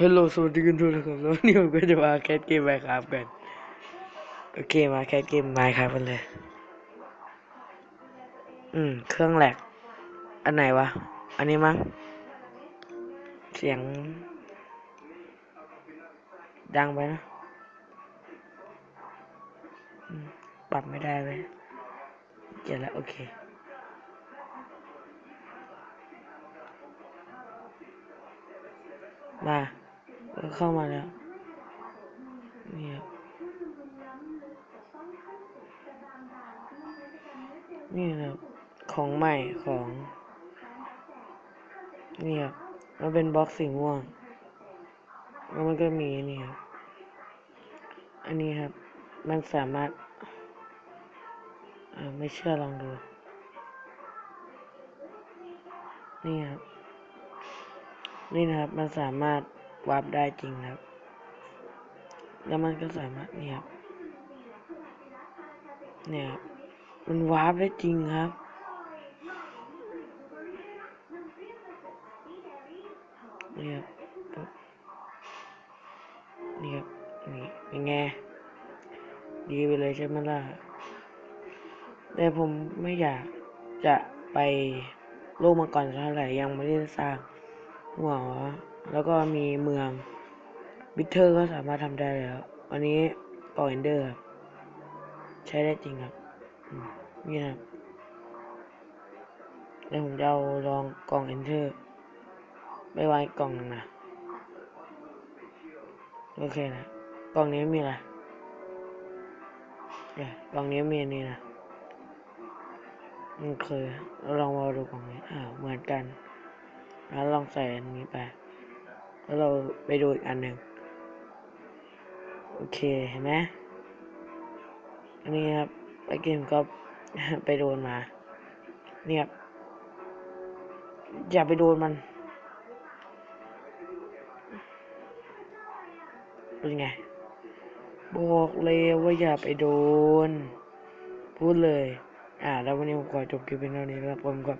ฮัลโหลสวัสดีกันทุกท่านครับแล้ววันนี่ผมก็จะมาแคสเกมไมค์ครับกันโอเคมาแคสเกมไมค์ครับกันเลย อืม เครื่องแหลก อันไหนวะ อันนี้มั้ง เสียง ดังไปนะปรับไม่ได้เว้ยเจ็ดแล้วโอเคมา เข้ามาแล้วนี่ครับนี่นะครับของใหม่ของนี่ครับมันเป็นบล็อกสีม่วง แล้วมันก็มีนี่ครับอันนี้ครับ มันสามารถไม่เชื่อลองดู นี่ครับ นี่นะครับ มันสามารถ วาร์ปได้จริงครับ แล้วมันก็สามารถเนี่ยครับเนี่ยมันวาร์ปได้จริงครับ นี่ครับปุ๊บนี่ครับนี่เป็นไงดีไปเลยใช่ไหมล่ะ แต่ผมไม่อยากจะไปโลกมาก่อนเท่าไหร่ยังไม่ได้สร้าง หัวแล้วก็มีเมืองบิทเทอร์ก็สามารถทำได้แล้วอันนี้กล่องเอนเดอร์ครับใช้ได้จริงครับมนี่ครับแล้วผมจะเอาลองกล่องเอนเดอร์ไปไว้กล่องหนึงนะโอเคนะกล่องนี้มีอะไรเดี๋ยวกล่องนี้มีนี่นะมันคือเราลองมาดูกล่องนี้อ้าเหมือนกัน แล้วลองใส่อันนี้ไป แล้วเราไปดูอีกอันหนึ่งโอเคเห็นไหมอันนี้ครับไปเกมก็ไปโดนมา เนี่ยครับอย่าไปโดนมัน เป็นไง บอกเลยว่าอย่าไปโดน พูดเลย อ่า แล้ววันนี้ผมขอจบคลิปเป็นเท่านี้แล้วผมกับ